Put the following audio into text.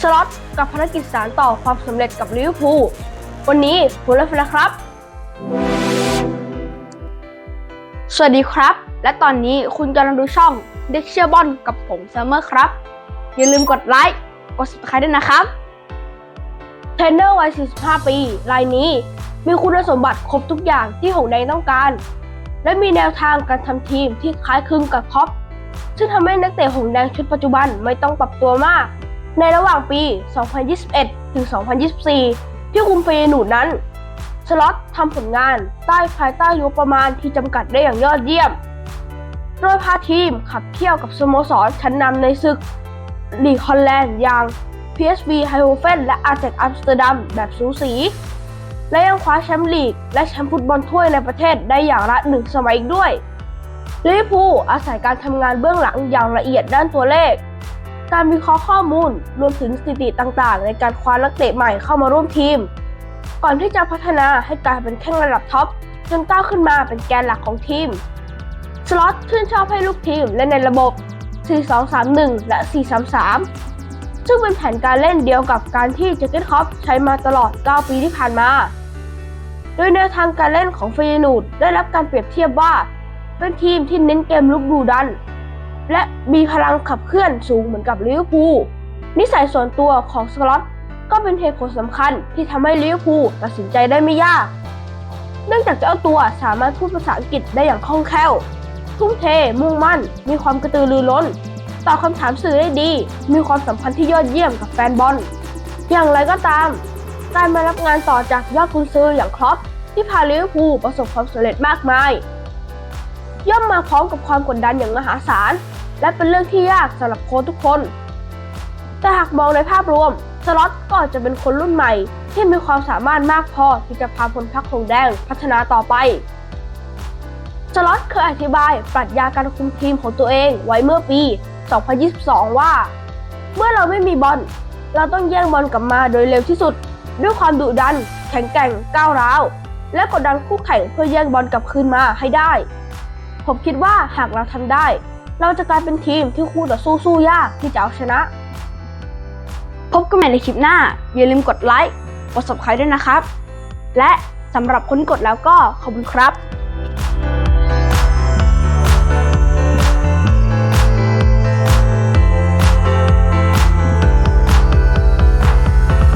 สล็อตกับภารกิจสารต่อความสำเร็จกับลิเวอร์พูลวันนี้ผมเล่นแล้วครับ สวัสดีครับ และตอนนี้คุณกำลังดูช่องเด็กเชียร์บอลกับผมเซมเมอร์ครับ อย่าลืมกดไลค์กด subscribe ด้วยนะครับเทรนเนอร์วัย 45 ปี รายนี้มีคุณสมบัติครบทุกอย่างที่หงแดงต้องการ และมีแนวทางการทำทีมที่คล้ายคลึงกับครอปซึ่งทำให้นักเตะหงแดงชุดปัจจุบันไม่ต้องปรับตัวมาก ในระหว่างปี 2021 ถึง 2024 ที่คุมเฟยนูดนั้น สล็อตทำผลงานใต้ภายใต้งบประมาณที่จำกัดได้อย่างยอดเยี่ยม โดยพาทีมขับเคี่ยวกับสโมสรชั้นนำในศึกลีกฮอลแลนด์อย่าง PSV e i n d h o v e n และ Ajax Amsterdam แบบสูสี และยังคว้าแชมป์ลีก และแชมป์ฟุตบอลถ้วยในประเทศได้อย่างละหนึ่งสมัยอีกด้วยลิเวอร์พูลอาศัยการทำงานเบื้องหลังอย่างละเอียดด้านตัวเลข การวิเคราะห์ข้อมูล รวมถึงสถิติต่างๆ ในการคว้านักเตะใหม่เข้ามาร่วมทีม ก่อนที่จะพัฒนาให้กลายเป็นแข้งระดับท็อปจนก้าวขึ้นมาเป็นแกนหลักของทีม สล็อตชื่นชอบให้ลูกทีมเล่นในระบบ 4-2-3-1 และ 4-3-3 ซึ่งเป็นแผนการเล่นเดียวกับการที่เจเกนคอปใช้มาตลอด 9 ปีที่ผ่านมา โดยแนวทางการเล่นของเฟยนูดได้รับการเปรียบเทียบว่า เป็นทีมที่เน้นเกมลุกดูดัน และมีพลังขับเคลื่อนสูงเหมือนกับลิเวอร์พูล นิสัยส่วนตัวของสล็อตก็เป็นเหตุผลสำคัญที่ทำให้ลิเวอร์พูลตัดสินใจได้ไม่ยาก เนื่องจากเจ้าตัวสามารถพูดภาษาอังกฤษได้อย่างคล่องแคล่ว ทุ่มเท มุ่งมั่น มีความกระตือรือร้น ตอบคำถามสื่อได้ดี มีความสัมพันธ์ที่ยอดเยี่ยมกับแฟนบอล อย่างไรก็ตาม การมารับงานต่อจากยอดกุนซืออย่างครอปที่พาลิเวอร์พูลประสบความสำเร็จมากมายย่อมมาพร้อมกับความกดดันอย่างมหาศาล และเป็นเรื่องที่ยากสำหรับโค้ชทุกคน แต่หากมองในภาพรวม สล็อตก็จะเป็นคนรุ่นใหม่ ที่มีความสามารถมากพอที่จะพาพลพักหงแดงพัฒนาต่อไป สล็อตเคยอธิบายปรัชญาการคุมทีมของตัวเองไว้เมื่อปี 2022 ว่า เมื่อเราไม่มีบอลเราต้องแย่งบอลกลับมาโดยเร็วที่สุด ด้วยความดุดัน แข็งแกร่งก้าวร้าวและกดดันคู่แข่งเพื่อแย่งบอลกลับคืนมาให้ได้ ผมคิดว่าหากเราทำได้ เราจะกลายเป็นทีมที่คู่ต่อสู้สู้ยากที่จะเอาชนะ พบกันใหม่ในคลิปหน้า อย่าลืมกดไลค์กด subscribe ด้วยนะครับ และสำหรับคนกดแล้วก็ขอบคุณครับ